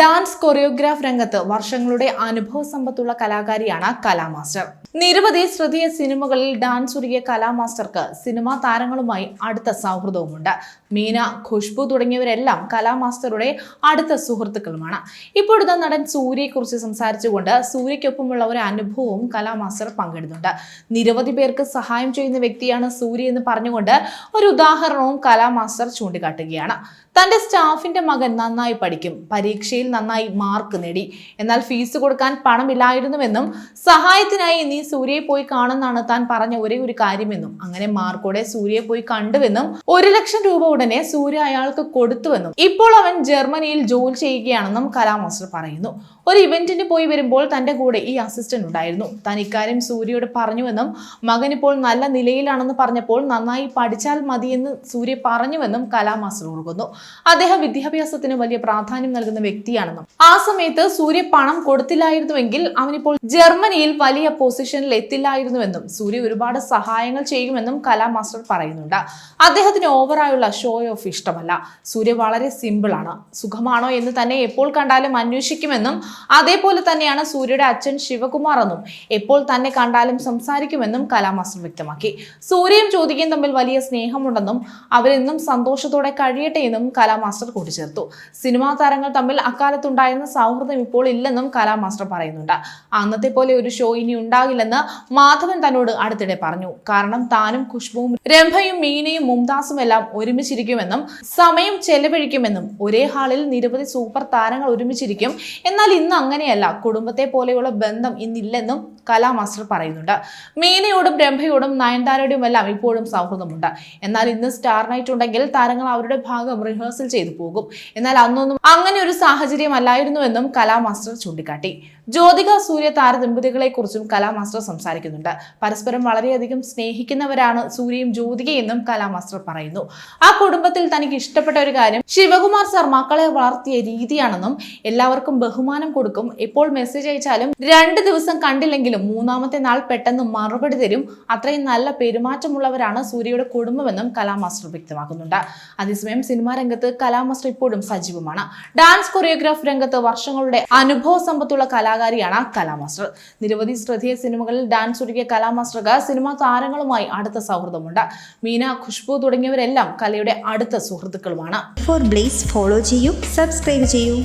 Dance choreograph രംഗത്ത് വർഷങ്ങളുടെ അനുഭവ സമ്പത്തുള്ള കലാകാരിയാണ് കലാമാസ്റ്റർ. നിരവധി ശ്രദ്ധേയ സിനിമകളിൽ ഡാൻസ് ഒരുക്കിയ കലാമാസ്റ്റർക്ക് സിനിമാ താരങ്ങളുമായി അടുത്ത സൗഹൃദവുമുണ്ട്. മീന ഖുഷ്ബു തുടങ്ങിയവരെല്ലാം കലാമാസ്റ്ററുടെ അടുത്ത സുഹൃത്തുക്കളുമാണ്. ഇപ്പോഴത്തെ നടൻ സൂര്യയെക്കുറിച്ച് സംസാരിച്ചുകൊണ്ട് സൂര്യയ്ക്കൊപ്പമുള്ള ഒരു അനുഭവവും കലാമാസ്റ്റർ പങ്കിടുന്നുണ്ട്. നിരവധി പേർക്ക് സഹായം ചെയ്യുന്ന വ്യക്തിയാണ് സൂര്യ എന്ന് പറഞ്ഞുകൊണ്ട് ഒരു ഉദാഹരണവും കലാമാസ്റ്റർ ചൂണ്ടിക്കാട്ടുകയാണ്. തന്റെ സ്റ്റാഫിന്റെ മകൻ നന്നായി പഠിക്കും പരീക്ഷയിൽ നന്നായി മാർക്ക് നേടി. എന്നാൽ ഫീസ് കൊടുക്കാൻ പണമില്ലായിരുന്നുവെന്നും സഹായത്തിനായി നീ സൂര്യയെ പോയി കാണുന്നാണ് താൻ പറഞ്ഞ ഒരേ ഒരു കാര്യമെന്നും അങ്ങനെ മാർക്കോടെ സൂര്യയെ പോയി കണ്ടുവെന്നും ഒരു ലക്ഷം രൂപ ഉടനെ സൂര്യ അയാൾക്ക് കൊടുത്തുവെന്നും ഇപ്പോൾ അവൻ ജർമ്മനിയിൽ ജോലി ചെയ്യുകയാണെന്നും കലാമാസ്റ്റർ പറയുന്നു. ഒരു ഇവന്റിന് പോയി വരുമ്പോൾ തന്റെ കൂടെ ഈ അസിസ്റ്റന്റ് ഉണ്ടായിരുന്നു. താൻ ഇക്കാര്യം സൂര്യയോട് പറഞ്ഞുവെന്നും മകൻ ഇപ്പോൾ നല്ല നിലയിലാണെന്ന് പറഞ്ഞപ്പോൾ നന്നായി പഠിച്ചാൽ മതിയെന്ന് സൂര്യ പറഞ്ഞുവെന്നും കലാമാസ്റ്റർ ഓർക്കുന്നു. അദ്ദേഹം വിദ്യാഭ്യാസത്തിന് വലിയ പ്രാധാന്യം നൽകുന്ന വ്യക്തിയാണെന്നും. ആ സമയത്ത് സൂര്യ പണം കൊടുത്തില്ലായിരുന്നുവെങ്കിൽ അവനിപ്പോൾ ജർമ്മനിയിൽ വലിയ പൊസിഷനിൽ എത്തില്ലായിരുന്നുവെന്നും സൂര്യ ഒരുപാട് സഹായങ്ങൾ ചെയ്യുമെന്നും കലാമാസ്റ്റർ പറയുന്നുണ്ട്. അദ്ദേഹത്തിന് ഓവറായുള്ള ഷോ ഓഫ് ഇഷ്ടമല്ല. സൂര്യ വളരെ സിമ്പിൾ ആണ്. സുഖമാണോ എന്ന് തന്നെ എപ്പോൾ കണ്ടാലും അന്വേഷിക്കുമെന്നും അതേപോലെ തന്നെയാണ് സൂര്യയുടെ അച്ഛൻ ശിവകുമാർ എന്നും എപ്പോൾ തന്നെ കണ്ടാലും സംസാരിക്കുമെന്നും കലാമാസ്റ്റർ വ്യക്തമാക്കി. സൂര്യയും ജ്യോതികയും തമ്മിൽ വലിയ സ്നേഹമുണ്ടെന്നും അവരെന്നും സന്തോഷത്തോടെ കഴിയട്ടെ എന്നും കലാമാസ്റ്റർ കൂട്ടിച്ചേർത്തു. സിനിമാ താരങ്ങൾ തമ്മിൽ അക്കാലത്തുണ്ടായിരുന്ന സൗഹൃദം ഇപ്പോൾ ഇല്ലെന്നും കലാമാസ്റ്റർ പറയുന്നുണ്ട്. അന്നത്തെ പോലെ ഒരു ഷോ ഇനി ഉണ്ടാകില്ലെന്ന് മാധവൻ തന്നോട് അടുത്തിടെ പറഞ്ഞു. കാരണം താനും ഖുഷ്ബുവും രംഭയും മീനയും മുംതാസും എല്ലാം ഒരുമിച്ചിരിക്കുമെന്നും സമയം ചെലവഴിക്കുമെന്നും ഒരേ ഹാളിൽ നിരവധി സൂപ്പർ താരങ്ങൾ ഒരുമിച്ചിരിക്കും. എന്നാൽ ഇന്ന് അങ്ങനെയല്ല. കുടുംബത്തെ പോലെയുള്ള ബന്ധം ഇന്നില്ലെന്നും കലാമാസ്റ്റർ പറയുന്നുണ്ട്. മീനയോടും രംഭയോടും നയൻതാരയുടെയും എല്ലാം ഇപ്പോഴും സൗഹൃദമുണ്ട്. എന്നാൽ ഇന്ന് സ്റ്റാർ നൈറ്റ് ഉണ്ടെങ്കിൽ താരങ്ങൾ അവരുടെ ഭാഗം റിഹേഴ്സൽ ചെയ്തു പോകും. എന്നാൽ അന്നൊന്നും അങ്ങനെ ഒരു സാഹചര്യം അല്ലായിരുന്നുവെന്നും കലാമാസ്റ്റർ ചൂണ്ടിക്കാട്ടി. ജ്യോതിക സൂര്യ താര ദമ്പതികളെ കുറിച്ചും കലാമാസ്റ്റർ സംസാരിക്കുന്നുണ്ട്. പരസ്പരം വളരെയധികം സ്നേഹിക്കുന്നവരാണ് സൂര്യയും ജ്യോതികയെന്നും കലാമാസ്റ്റർ പറയുന്നു. ആ കുടുംബത്തിൽ തനിക്ക് ഇഷ്ടപ്പെട്ട ഒരു കാര്യം ശിവകുമാർ സാർ മക്കളെ വളർത്തിയ രീതിയാണെന്നും എല്ലാവർക്കും ബഹുമാനം കൊടുക്കും. എപ്പോൾ മെസ്സേജ് അയച്ചാലും രണ്ട് ദിവസം കണ്ടില്ലെങ്കിലും മൂന്നാമത്തെ നാൾ പെട്ടെന്ന് മറുപടി തരും. അത്രയും നല്ല പെരുമാറ്റമുള്ളവരാണ് സൂര്യയുടെ കുടുംബമെന്നും കലാമാസ്റ്റർ വ്യക്തമാക്കുന്നുണ്ട്. അതേസമയം സിനിമാ രംഗത്ത് കലാമാസ്റ്റർ ഇപ്പോഴും സജീവമാണ്. ഡാൻസ് കൊറിയോഗ്രാഫ് രംഗത്ത് വർഷങ്ങളുടെ അനുഭവ സമ്പത്തുള്ള കലാകാരിയാണ് കലാമാസ്റ്റർ. നിരവധി ശ്രദ്ധേയ സിനിമകളിൽ ഡാൻസ് ഒരുക്കിയ കലാമാസ്റ്റർക്ക് സിനിമാ താരങ്ങളുമായി അടുത്ത സൗഹൃദമുണ്ട്. മീന ഖുഷ്ബു തുടങ്ങിയവരെല്ലാം കലയുടെ അടുത്ത സുഹൃത്തുക്കളുമാണ്. ഫോർ ബ്ലേസ് ഫോളോ ചെയ്യൂ സബ്സ്ക്രൈബ് ചെയ്യൂ.